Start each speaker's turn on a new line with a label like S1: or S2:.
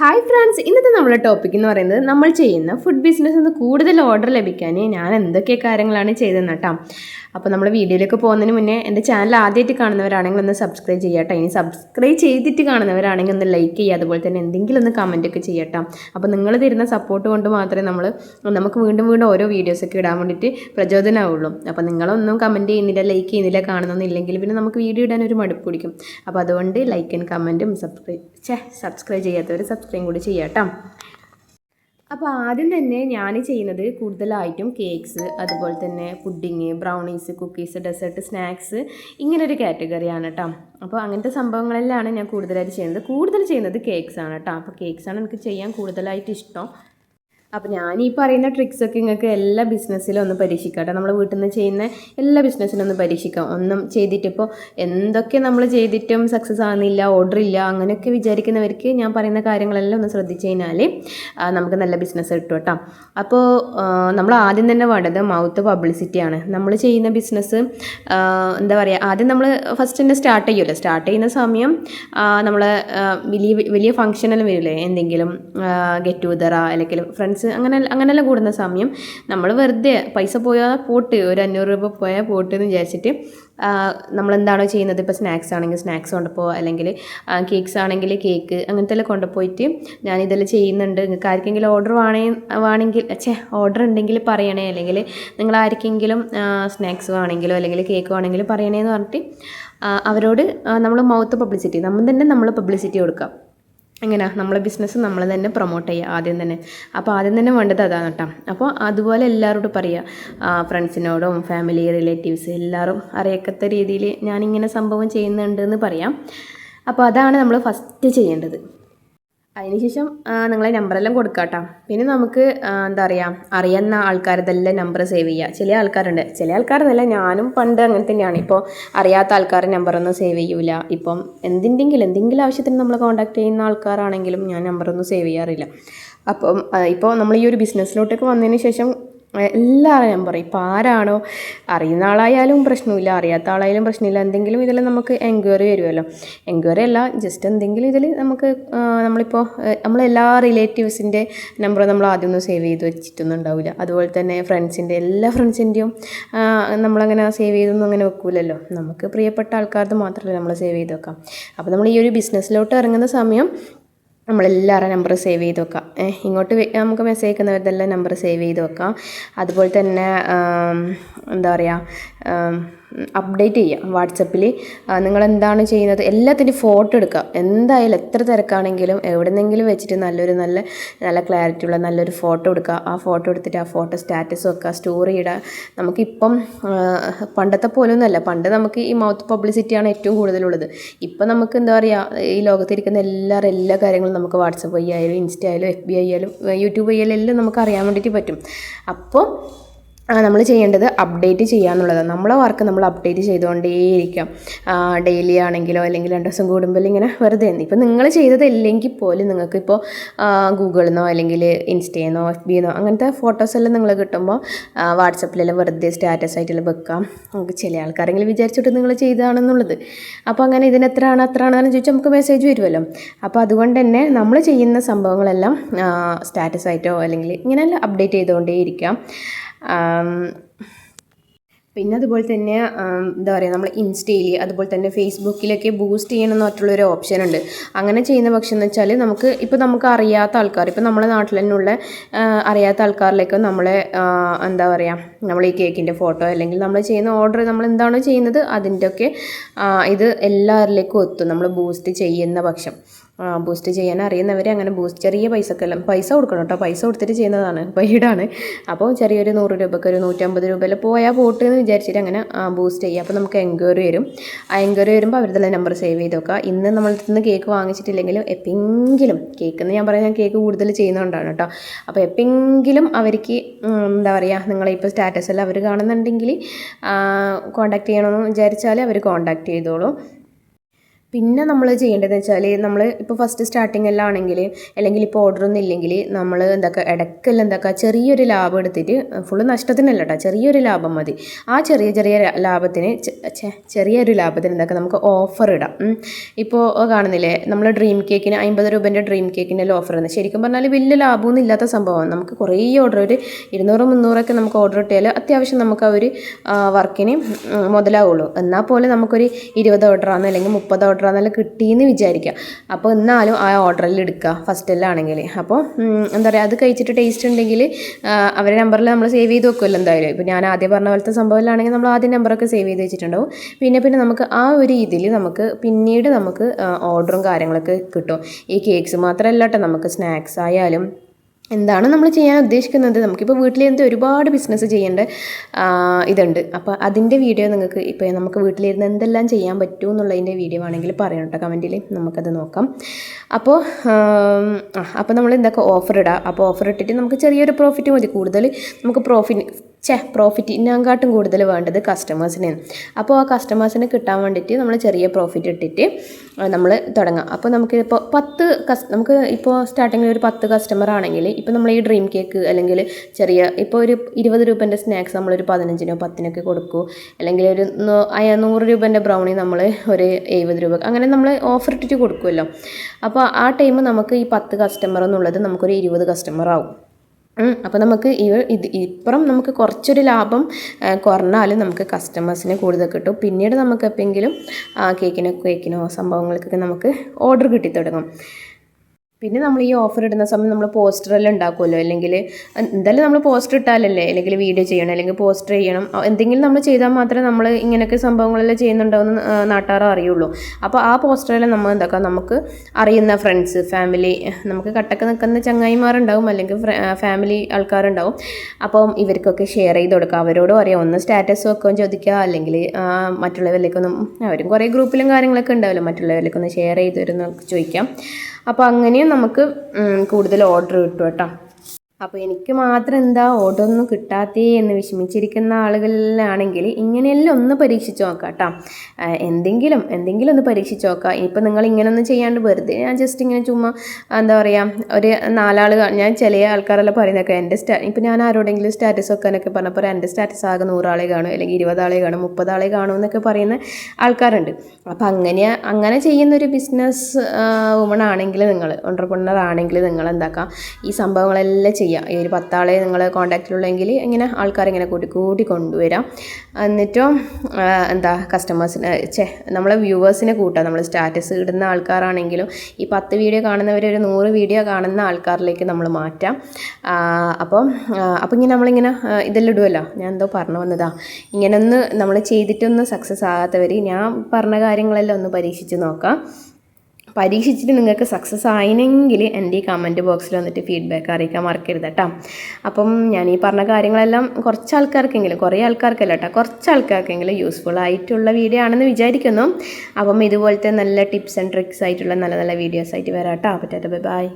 S1: Hi friends ഇന്നത്തെ നമ്മുടെ topic എന്ന് പറയുന്നത് നമ്മൾ ചെയ്യുന്ന ഫുഡ് ബിസിനസ് നിന്ന് കൂടുതൽ ഓർഡർ ലഭിക്കാൻ ഞാൻ എന്തൊക്കെ കാര്യങ്ങളാണ് ചെയ്തതെന്ന് കേട്ടോ. അപ്പോൾ നമ്മൾ വീഡിയോയിലേക്ക് പോകുന്നതിന് മുന്നേ എന്റെ ചാനൽ ആദ്യമായിട്ട് കാണുന്നവരാണെങ്കിൽ ഒന്ന് സബ്സ്ക്രൈബ് ചെയ്യട്ടോ ഇനി സബ്സ്ക്രൈബ് ചെയ്തിട്ട് കാണുന്നവരാണെങ്കിൽ ഒന്ന് ലൈക്ക് ചെയ്യുക. അതുപോലെ തന്നെ എന്തെങ്കിലും ഒന്ന് കമന്റ് ഒക്കെ ചെയ്യട്ടോ അപ്പോൾ നിങ്ങൾ തരുന്ന സപ്പോർട്ട് കൊണ്ട് മാത്രമേ നമ്മൾ നമുക്ക് വീണ്ടും വീണ്ടും ഓരോ വീഡിയോസൊക്കെ ഇടാൻ വേണ്ടിയിട്ട് പ്രചോദനമാവുള്ളൂ അപ്പോൾ നിങ്ങളൊന്നും കമന്റ് ചെയ്യുന്നില്ല ലൈക്ക് ചെയ്യുന്നില്ല കാണുന്നൊന്നും ഇല്ലെങ്കിൽ പിന്നെ നമുക്ക് വീഡിയോ ഇടാൻ ഒരു മടുപ്പ് പിടിക്കും. അപ്പോൾ അതുകൊണ്ട് ലൈക്ക് ആൻഡ് കമന്റും സബ്സ്ക്രൈബ് ഛേ സബ്സ്ക്രൈബ് ചെയ്യാത്തവർ സബ്സ്ക്രൈബ് കൂടി ചെയ്യാട്ടോ അപ്പോൾ ആദ്യം തന്നെ ഞാൻ ചെയ്യുന്നത് കൂടുതലായിട്ടും കേക്ക്സ് അതുപോലെ തന്നെ pudding brownies cookies dessert snacks ഇങ്ങനൊരു കാറ്റഗറിയാണ് കേട്ടോ അപ്പോൾ അങ്ങനത്തെ സംഭവങ്ങളെല്ലാം ഞാൻ കൂടുതലായിട്ട് ചെയ്യുന്നത്. കൂടുതൽ ചെയ്യുന്നത് കേക്ക്സ് ആണ് കേട്ടോ അപ്പോൾ കേക്ക്സാണ് എനിക്ക് ചെയ്യാൻ കൂടുതലായിട്ട് ഇഷ്ടം. അപ്പോൾ ഞാൻ ഈ പറയുന്ന ട്രിക്സൊക്കെ നിങ്ങൾക്ക് എല്ലാ ബിസിനസ്സിലും ഒന്ന് പരീക്ഷിക്കാം കേട്ടോ നമ്മൾ വീട്ടിൽ നിന്ന് ചെയ്യുന്ന എല്ലാ ബിസിനസ്സിലും ഒന്ന് പരീക്ഷിക്കാം. ഒന്നും ചെയ്തിട്ടിപ്പോൾ എന്തൊക്കെ നമ്മൾ ചെയ്തിട്ടും സക്സസ് ആകുന്നില്ല ഓർഡർ ഇല്ല അങ്ങനെയൊക്കെ വിചാരിക്കുന്നവർക്ക് ഞാൻ പറയുന്ന കാര്യങ്ങളെല്ലാം ഒന്ന് ശ്രദ്ധിച്ചു കഴിഞ്ഞാൽ നമുക്ക് നല്ല ബിസിനസ് കിട്ടും കേട്ടോ. അപ്പോൾ നമ്മൾ ആദ്യം തന്നെ വേണ്ടത് മൗത്ത് പബ്ലിസിറ്റിയാണ് നമ്മൾ ചെയ്യുന്ന ബിസിനസ് എന്താ പറയുക ആദ്യം നമ്മൾ ഫസ്റ്റ് തന്നെ സ്റ്റാർട്ട് ചെയ്യുമല്ലോ. സ്റ്റാർട്ട് ചെയ്യുന്ന സമയം നമ്മൾ വലിയ വലിയ ഫംഗ്ഷനെല്ലാം വരില്ലേ? എന്തെങ്കിലും ഗെറ്റ് ടുദറ അല്ലെങ്കിൽ ഫ്രണ്ട്സ് അങ്ങനെ അങ്ങനെയെല്ലാം കൂടുന്ന സമയം. നമ്മൾ വെറുതെ പൈസ പോയാൽ പോട്ട് ഒരു അഞ്ഞൂറ് രൂപ പോയാൽ പോട്ട് എന്ന് വിചാരിച്ചിട്ട് നമ്മളെന്താണോ ചെയ്യുന്നത്? ഇപ്പോൾ സ്നാക്സ് ആണെങ്കിൽ സ്നാക്സ് കൊണ്ടുപോകുക അല്ലെങ്കിൽ കേക്ക്സ് ആണെങ്കിൽ കേക്ക് അങ്ങനത്തെ എല്ലാം കൊണ്ടുപോയിട്ട് ഞാനിതെല്ലാം ചെയ്യുന്നുണ്ട്. നിങ്ങൾക്ക് ആർക്കെങ്കിലും ഓർഡർ വേണേ വേണമെങ്കിൽ ഛേ ഓർഡർ ഉണ്ടെങ്കിൽ പറയണേ. അല്ലെങ്കിൽ നിങ്ങൾ ആർക്കെങ്കിലും സ്നാക്സ് വേണമെങ്കിലോ അല്ലെങ്കിൽ കേക്ക് വേണമെങ്കിലും പറയണേ എന്ന് പറഞ്ഞിട്ട് അവരോട് നമ്മൾ മൗത്ത് പബ്ലിസിറ്റി നമ്മൾ തന്നെ നമ്മൾ പബ്ലിസിറ്റി കൊടുക്കുക എങ്ങനെയാ നമ്മളെ ബിസിനസ് നമ്മൾ തന്നെ പ്രൊമോട്ട് ചെയ്യുക ആദ്യം തന്നെ. അപ്പോൾ ആദ്യം തന്നെ വേണ്ടത് അതാണ് കേട്ടോ അപ്പോൾ അതുപോലെ എല്ലാവരോടും പറയുക ഫ്രണ്ട്സിനോടും ഫാമിലി റിലേറ്റീവ്സ് എല്ലാവരും അറിയക്കത്ത രീതിയിൽ ഞാനിങ്ങനെ സംഭവം ചെയ്യുന്നുണ്ട് എന്ന് പറയാം. അപ്പോൾ അതാണ് നമ്മൾ ഫസ്റ്റ് ചെയ്യേണ്ടത്. അതിനുശേഷം നിങ്ങളെ നമ്പറെല്ലാം കൊടുക്കുക കേട്ടോ പിന്നെ നമുക്ക് എന്താ പറയുക അറിയുന്ന ആൾക്കാരതെല്ലാം നമ്പർ സേവ് ചെയ്യുക ചില ആൾക്കാരുണ്ട്. ചില ആൾക്കാരെന്നല്ല ഞാനും പണ്ട് അങ്ങനെ തന്നെയാണ്. ഇപ്പോൾ അറിയാത്ത ആൾക്കാരുടെ നമ്പറൊന്നും സേവ് ചെയ്യൂല. ഇപ്പം എന്തിന്റെങ്കിലും എന്തെങ്കിലും ആവശ്യത്തിന് നമ്മൾ കോൺടാക്ട് ചെയ്യുന്ന ആൾക്കാരാണെങ്കിലും ഞാൻ നമ്പറൊന്നും സേവ് ചെയ്യാറില്ല. അപ്പം ഇപ്പോൾ നമ്മൾ ഈ ഒരു ബിസിനസ്സിലോട്ടൊക്കെ വന്നതിന് ശേഷം എല്ലാവരും ഞാൻ പറയും. ഇപ്പോൾ ആരാണോ അറിയുന്ന ആളായാലും പ്രശ്നമില്ല അറിയാത്ത ആളായാലും പ്രശ്നമില്ല. എന്തെങ്കിലും ഇതിൽ നമുക്ക് എൻക്വയറി വരുമല്ലോ. എൻക്വയറി അല്ല ജസ്റ്റ് എന്തെങ്കിലും ഇതിൽ നമുക്ക് നമ്മളിപ്പോൾ നമ്മളെല്ലാ റിലേറ്റീവ്സിന്റെ നമ്പർ നമ്മൾ ആദ്യമൊന്നും സേവ് ചെയ്ത് വെച്ചിട്ടൊന്നും ഉണ്ടാവില്ല അതുപോലെ തന്നെ ഫ്രണ്ട്സിന്റെ എല്ലാ ഫ്രണ്ട്സിന്റെയും നമ്മളങ്ങനെ സേവ് ചെയ്തൊന്നും അങ്ങനെ വെക്കൂലല്ലോ. നമുക്ക് പ്രിയപ്പെട്ട ആൾക്കാർക്ക് മാത്രമല്ല നമ്മൾ സേവ് ചെയ്ത് വെക്കാം. അപ്പോൾ നമ്മൾ ഈ ഒരു ബിസിനസ്സിലോട്ട് ഇറങ്ങുന്ന സമയം നമ്മളെല്ലാവരുടെ നമ്പർ സേവ് ചെയ്ത് വെക്കാം. ഇങ്ങോട്ട് നമുക്ക് മെസ്സേജ് അയക്കുന്നവരുടെല്ലാം നമ്പർ സേവ് ചെയ്ത് വെക്കാം. അതുപോലെ തന്നെ എന്താ പറയുക അപ്ഡേറ്റ് ചെയ്യുക വാട്സപ്പിൽ നിങ്ങൾ എന്താണ് ചെയ്യുന്നത്? എല്ലാത്തിന്റെ ഫോട്ടോ എടുക്കുക. എന്തായാലും എത്ര തിരക്കാണെങ്കിലും എവിടെന്നെങ്കിലും വെച്ചിട്ട് നല്ലൊരു നല്ല നല്ല ക്ലാരിറ്റി ഉള്ള നല്ലൊരു ഫോട്ടോ എടുക്കുക. ആ ഫോട്ടോ എടുത്തിട്ട് ആ ഫോട്ടോ സ്റ്റാറ്റസ് വെക്കുക സ്റ്റോറി ഇടുക. നമുക്കിപ്പം പണ്ടത്തെ പണ്ടത്തെ പോലൊന്നുമല്ല. പണ്ട് നമുക്ക് ഈ മൗത്ത് പബ്ലിസിറ്റിയാണ് ഏറ്റവും കൂടുതലുള്ളത്. ഇപ്പം നമുക്ക് എന്താ പറയുക ഈ ലോകത്തിരിക്കുന്ന എല്ലാവരും എല്ലാ കാര്യങ്ങളും നമുക്ക് വാട്സപ്പ് വഴി ആയാലും ഇൻസ്റ്റ ആയാലും എഫ് ബി ആയാലും യൂട്യൂബ് ആയാലും എല്ലാം നമുക്ക് അറിയാൻ വേണ്ടിയിട്ട് പറ്റും. അപ്പോൾ നമ്മൾ ചെയ്യേണ്ടത് അപ്ഡേറ്റ് ചെയ്യുക എന്നുള്ളതാണ് നമ്മളെ വർക്ക് നമ്മൾ അപ്ഡേറ്റ് ചെയ്തുകൊണ്ടേയിരിക്കാം. ഡെയിലി ആണെങ്കിലോ അല്ലെങ്കിൽ രണ്ട് ദിവസം കൂടുമ്പോൾ ഇങ്ങനെ വെറുതെ ഇപ്പം നിങ്ങൾ ചെയ്തതല്ലെങ്കിൽ പോലും നിങ്ങൾക്ക് ഇപ്പോൾ ഗൂഗിളിൽ നിന്നോ അല്ലെങ്കിൽ ഇൻസ്റ്റയിൽ എഫ് ബി എന്നോ അങ്ങനത്തെ ഫോട്ടോസ് എല്ലാം നിങ്ങൾ കിട്ടുമ്പോൾ വാട്സപ്പിലെല്ലാം വെറുതെ സ്റ്റാറ്റസ് ആയിട്ടെല്ലാം വെക്കാം. നമുക്ക് ചില ആൾക്കാരെങ്കിലും വിചാരിച്ചിട്ട് നിങ്ങൾ ചെയ്തതാണെന്നുള്ളത്. അപ്പോൾ അങ്ങനെ ഇതിന് എത്രയാണ് അത്രയാണെന്ന് ചോദിച്ചാൽ നമുക്ക് മെസ്സേജ് വരുമല്ലോ അപ്പോൾ അതുകൊണ്ട് തന്നെ നമ്മൾ ചെയ്യുന്ന സംഭവങ്ങളെല്ലാം സ്റ്റാറ്റസ് ആയിട്ടോ അല്ലെങ്കിൽ ഇങ്ങനെയെല്ലാം അപ്ഡേറ്റ് ചെയ്തുകൊണ്ടേയിരിക്കാം. പിന്നെ അതുപോലെ തന്നെ എന്താ പറയുക നമ്മൾ ഇൻസ്റ്റയിൽ അതുപോലെ തന്നെ ഫേസ്ബുക്കിലൊക്കെ ബൂസ്റ്റ് ചെയ്യണം മറ്റുള്ളൊരു ഓപ്ഷൻ ഉണ്ട്. അങ്ങനെ ചെയ്യുന്ന പക്ഷം എന്ന് വെച്ചാൽ നമുക്ക് ഇപ്പോൾ നമുക്ക് അറിയാത്ത ആൾക്കാർ ഇപ്പോൾ നമ്മുടെ നാട്ടിൽ തന്നെയുള്ള അറിയാത്ത ആൾക്കാരിലേക്ക് നമ്മളെ എന്താ പറയുക നമ്മൾ ഈ കേക്കിന്റെ ഫോട്ടോ അല്ലെങ്കിൽ നമ്മൾ ചെയ്യുന്ന ഓർഡർ നമ്മൾ എന്താണോ ചെയ്യുന്നത് അതിന്റെയൊക്കെ ഇത് എല്ലാവരിലേക്കും എത്തും. നമ്മൾ ബൂസ്റ്റ് ചെയ്യുന്ന പക്ഷം. ബൂസ്റ്റ് ചെയ്യാൻ അറിയുന്നവരെ അങ്ങനെ ബൂസ്റ്റ് ചെറിയ പൈസക്കെല്ലാം പൈസ കൊടുക്കണം കേട്ടോ. പൈസ കൊടുത്തിട്ട് ചെയ്യുന്നതാണ് പെയ്ഡാണ് അപ്പോൾ ചെറിയൊരു നൂറ് രൂപയ്ക്ക് ഒരു നൂറ്റമ്പത് രൂപയിൽ പോയാൽ പോട്ട് എന്ന് വിചാരിച്ചിട്ട് അങ്ങനെ ബൂസ്റ്റ് ചെയ്യുക അപ്പോൾ നമുക്ക് എൻക്വയറി വരും. ആ എൻക്വയറി വരുമ്പോൾ അവരുടെ നമ്പർ സേവ് ചെയ്ത് വെക്കുക. ഇന്ന് നമ്മൾ നിന്ന് കേക്ക് വാങ്ങിച്ചിട്ടില്ലെങ്കിലും എപ്പെങ്കിലും കേക്ക് എന്ന് ഞാൻ പറയുന്നത് കേക്ക് കൂടുതൽ ചെയ്യുന്നതുകൊണ്ടാണ് കേട്ടോ. അപ്പോൾ എപ്പെങ്കിലും അവർക്ക് എന്താ പറയുക നിങ്ങളിപ്പോൾ സ്റ്റാറ്റസ് എല്ലാം അവർ കാണുന്നുണ്ടെങ്കിൽ കോൺടാക്ട് ചെയ്യണമെന്ന് വിചാരിച്ചാൽ അവർ കോൺടാക്ട് ചെയ്തോളും. പിന്നെ നമ്മൾ ചെയ്യേണ്ടതെന്ന് വെച്ചാൽ നമ്മൾ ഇപ്പോൾ ഫസ്റ്റ് സ്റ്റാർട്ടിങ് എല്ലാം ആണെങ്കിൽ അല്ലെങ്കിൽ ഇപ്പോൾ ഓർഡർ ഒന്നും ഇല്ലെങ്കിൽ നമ്മൾ എന്താക്കുക ഇടയ്ക്കെല്ലാം എന്താക്കുക ചെറിയൊരു ലാഭം എടുത്തിട്ട് ഫുള്ള് നഷ്ടത്തിനല്ല കേട്ടോ ചെറിയൊരു ലാഭം മതി. ആ ചെറിയ ചെറിയ ലാഭത്തിന് ചെറിയൊരു ലാഭത്തിന് എന്താക്കുക നമുക്ക് ഓഫർ ഇടാം. ഇപ്പോൾ കാണുന്നില്ലേ നമ്മൾ ഡ്രീം കേക്കിന് അമ്പത് രൂപേന്റെ ഡ്രീം കേക്കിന്റെ ഓഫർ ആണ് ശരിക്കും പറഞ്ഞാൽ വലിയ ലാഭമൊന്നും ഇല്ലാത്ത സംഭവമാണ്. നമുക്ക് കുറേ ഓർഡർ ഒരു ഇരുന്നൂറ് മുന്നൂറൊക്കെ നമുക്ക് ഓർഡർ കിട്ടിയാൽ അത്യാവശ്യം നമുക്ക് ആ ഒരു വർക്കിന് മുതലാവുള്ളൂ. എന്നാൽ പോലെ നമുക്കൊരു ഇരുപത് ഓർഡറാണ് അല്ലെങ്കിൽ മുപ്പത് ഓർഡറാണെന്നെല്ലാം കിട്ടിയെന്ന് വിചാരിക്കുക അപ്പോൾ എന്നാലും ആ ഓർഡറിൽ എടുക്കുക ഫസ്റ്റിലാണെങ്കിൽ അപ്പോൾ എന്താ പറയുക അത് കഴിച്ചിട്ട് ടേസ്റ്റ് ഉണ്ടെങ്കിൽ അവരെ നമ്പറിൽ നമ്മൾ സേവ് ചെയ്ത് വെക്കുമല്ലോ എന്തായാലും. ഇപ്പോൾ ഞാൻ ആദ്യം പറഞ്ഞ പോലത്തെ സംഭവത്തിലാണെങ്കിൽ നമ്മൾ ആദ്യം നമ്പറൊക്കെ സേവ് ചെയ്ത് വെച്ചിട്ടുണ്ടാവും. പിന്നെ പിന്നെ നമുക്ക് ആ ഒരു ഇതിൽ നമുക്ക് പിന്നീട് നമുക്ക് ഓർഡറും കാര്യങ്ങളൊക്കെ കിട്ടും. ഈ കേക്ക്സ് മാത്രമല്ല കേട്ടോ നമുക്ക് സ്നാക്സ് ആയാലും എന്താണ് നമ്മൾ ചെയ്യാൻ ഉദ്ദേശിക്കുന്നത്? നമുക്കിപ്പോൾ വീട്ടിലിരുന്ന് ഒരുപാട് ബിസിനസ് ചെയ്യേണ്ട ഇതുണ്ട്. അപ്പോൾ അതിന്റെ വീഡിയോ നിങ്ങൾക്ക് ഇപ്പോൾ നമുക്ക് വീട്ടിലിരുന്ന് എന്തെല്ലാം ചെയ്യാൻ പറ്റും എന്നുള്ളതിന്റെ വീഡിയോ ആണെങ്കിൽ പറയണം കേട്ടോ കമന്റിൽ നമുക്കത് നോക്കാം. അപ്പോൾ അപ്പോൾ നമ്മൾ എന്തൊക്കെ ഓഫർ ഇടാം? അപ്പോൾ ഓഫർ ഇട്ടിട്ട് നമുക്ക് ചെറിയൊരു പ്രോഫിറ്റ് മതി. കൂടുതൽ നമുക്ക് പ്രോഫിറ്റ് ഛേ പ്രോഫിറ്റിനെക്കാട്ടും കൂടുതൽ വേണ്ടത് കസ്റ്റമേഴ്സിനെ അപ്പോൾ ആ കസ്റ്റമേഴ്സിനെ കിട്ടാൻ വേണ്ടിയിട്ട് നമ്മൾ ചെറിയ പ്രോഫിറ്റ് ഇട്ടിട്ട് നമ്മൾ തുടങ്ങാം. അപ്പോൾ നമുക്ക് ഇപ്പോൾ പത്ത് കസ് നമുക്ക് ഇപ്പോൾ സ്റ്റാർട്ടിങ്ങിൽ ഒരു പത്ത് കസ്റ്റമർ ആണെങ്കിൽ ഇപ്പോൾ നമ്മൾ ഈ ഡ്രീം കേക്ക് അല്ലെങ്കിൽ ചെറിയ ഇപ്പോൾ ഒരു ഇരുപത് രൂപേന്റെ സ്നാക്സ് നമ്മളൊരു പതിനഞ്ചിനോ പത്തിനൊക്കെ കൊടുക്കൂ. അല്ലെങ്കിൽ ഒരു നൂറ് രൂപേന്റെ ബ്രൗണി നമ്മൾ ഒരു എഴുപത് രൂപ അങ്ങനെ നമ്മൾ ഓഫർ ഇട്ടിട്ട് കൊടുക്കുമല്ലോ അപ്പോൾ ആ ടൈം നമുക്ക് ഈ പത്ത് കസ്റ്റമർ എന്നുള്ളത് നമുക്കൊരു ഇരുപത് കസ്റ്റമർ ആവും. അപ്പോൾ നമുക്ക് ഇത് ഇപ്പുറം നമുക്ക് കുറച്ചൊരു ലാഭം കുറഞ്ഞാലും നമുക്ക് കസ്റ്റമേഴ്സിനെ കൂടുതൽ കിട്ടും. പിന്നീട് നമുക്ക് എപ്പോഴെങ്കിലും കേക്കിനോ കേക്കിനോ സംഭവങ്ങൾക്കൊക്കെ നമുക്ക് ഓർഡർ കിട്ടി തുടങ്ങും പിന്നെ നമ്മൾ ഈ ഓഫർ ഇടുന്ന സമയം നമ്മൾ പോസ്റ്ററെല്ലാം ഉണ്ടാക്കുമല്ലോ. അല്ലെങ്കിൽ എന്തായാലും നമ്മൾ പോസ്റ്റർ ഇട്ടാലല്ലേ? അല്ലെങ്കിൽ വീഡിയോ ചെയ്യണം അല്ലെങ്കിൽ പോസ്റ്റർ ചെയ്യണം. എന്തെങ്കിലും നമ്മൾ ചെയ്താൽ മാത്രമേ നമ്മൾ ഇങ്ങനെയൊക്കെ സംഭവങ്ങളെല്ലാം എന്ന് നാട്ടുകാർ അറിയുള്ളൂ. അപ്പോൾ ആ പോസ്റ്ററെല്ലാം നമ്മൾ എന്താക്കാം? നമുക്ക് അറിയുന്ന ഫ്രണ്ട്സ് ഫാമിലി നമുക്ക് കട്ടക്ക് നിൽക്കുന്ന ചങ്ങായിമാരുണ്ടാവും അല്ലെങ്കിൽ ഫാമിലി ആൾക്കാരുണ്ടാവും. അപ്പം ഇവർക്കൊക്കെ ഷെയർ ചെയ്ത് കൊടുക്കുക. അവരോടും അറിയാം ഒന്ന് സ്റ്റാറ്റസ് വെക്കുകയും ചോദിക്കുക. അല്ലെങ്കിൽ മറ്റുള്ളവരിലേക്കൊന്നും അവരും കുറേ ഗ്രൂപ്പിലും കാര്യങ്ങളൊക്കെ ഉണ്ടാവില്ല. മറ്റുള്ളവരിലേക്കൊന്ന് ഷെയർ ചെയ്ത് തരുന്ന ചോദിക്കാം. അപ്പോൾ അങ്ങനെയും നമുക്ക് കൂടുതൽ ഓർഡർ കിട്ടും കേട്ടോ. അപ്പോൾ എനിക്ക് മാത്രം എന്താ ഓർഡർ ഒന്നും കിട്ടാത്തേ എന്ന് വിഷമിച്ചിരിക്കുന്ന ആളുകളിലാണെങ്കിൽ ഇങ്ങനെയെല്ലാം ഒന്ന് പരീക്ഷിച്ച് നോക്കാം കേട്ടോ എന്തെങ്കിലും എന്തെങ്കിലും ഒന്ന് പരീക്ഷിച്ച് നോക്കാം. ഇപ്പം നിങ്ങൾ ഇങ്ങനൊന്നും ചെയ്യാണ്ട് വെറുതെ ഞാൻ ജസ്റ്റ് ഇങ്ങനെ ചുമ്മാ എന്താ പറയുക ഒരു നാലാൾ ഞാൻ ചില ആൾക്കാരെല്ലാം പറയുന്നൊക്കെ എന്റെ സ്റ്റാ ഇപ്പം ഞാൻ ആരോടെങ്കിലും സ്റ്റാറ്റസ് വെക്കാനൊക്കെ പറഞ്ഞപ്പോൾ എന്റെ സ്റ്റാറ്റസ് ആകെ നൂറാളെ കാണും അല്ലെങ്കിൽ ഇരുപതാളെ കാണും മുപ്പതാളെ കാണും എന്നൊക്കെ പറയുന്ന ആൾക്കാരുണ്ട്. അപ്പം അങ്ങനെ അങ്ങനെ ചെയ്യുന്നൊരു ബിസിനസ് വുമൺ ആണെങ്കിൽ നിങ്ങൾ ഓണ്ടർപ്രണർ ആണെങ്കിൽ നിങ്ങൾ എന്താക്കാം? ഈ സംഭവങ്ങളെല്ലാം ചെയ്യുക ഈ ഒരു പത്താളെ നിങ്ങൾ കോൺടാക്റ്റിലുള്ളെങ്കിൽ ഇങ്ങനെ ആൾക്കാരെ ഇങ്ങനെ കൂട്ടി കൂട്ടി കൊണ്ടുവരാം. എന്നിട്ടും എന്താ കസ്റ്റമേഴ്സിനെ ചേ നമ്മളെ വ്യൂവേഴ്സിനെ കൂട്ടാം. നമ്മൾ സ്റ്റാറ്റസ് ഇടുന്ന ആൾക്കാരാണെങ്കിലും ഈ പത്ത് വീഡിയോ കാണുന്നവർ ഒരു നൂറ് വീഡിയോ കാണുന്ന ആൾക്കാരിലേക്ക് നമ്മൾ മാറ്റാം. അപ്പോൾ അപ്പം ആ, അപ്പം ഇങ്ങനെ നമ്മളിങ്ങനെ ഇതെല്ലാം ഇടുമല്ലോ ഞാൻ എന്തോ പറഞ്ഞു വന്നതാ. ഇങ്ങനെ ഒന്ന് നമ്മൾ ചെയ്തിട്ടൊന്നും സക്സസ് ആകാത്തവർ ഞാൻ പറഞ്ഞ കാര്യങ്ങളെല്ലാം ഒന്ന് പരീക്ഷിച്ച് നോക്കാം. പരീക്ഷിച്ചിട്ട് നിങ്ങൾക്ക് സക്സസ് ആയിനെങ്കിൽ എന്റെ ഈ കമന്റ് ബോക്സിൽ വന്നിട്ട് ഫീഡ്ബാക്ക് അറിയിക്കാൻ മറക്കരുത് കേട്ടോ. അപ്പം ഞാൻ ഈ പറഞ്ഞ കാര്യങ്ങളെല്ലാം കുറച്ച് ആൾക്കാർക്കെങ്കിലും കുറേ ആൾക്കാർക്കല്ല കേട്ടോ കുറച്ച് ആൾക്കാർക്കെങ്കിലും യൂസ്ഫുൾ ആയിട്ടുള്ള വീഡിയോ ആണെന്ന് വിചാരിക്കുന്നു. അപ്പം ഇതുപോലത്തെ നല്ല ടിപ്സ് ആൻഡ് ട്രിക്സ് ആയിട്ടുള്ള നല്ല നല്ല വീഡിയോസ് ആയിട്ട് വരാം കേട്ടോ. പറ്റാത്ത ബൈ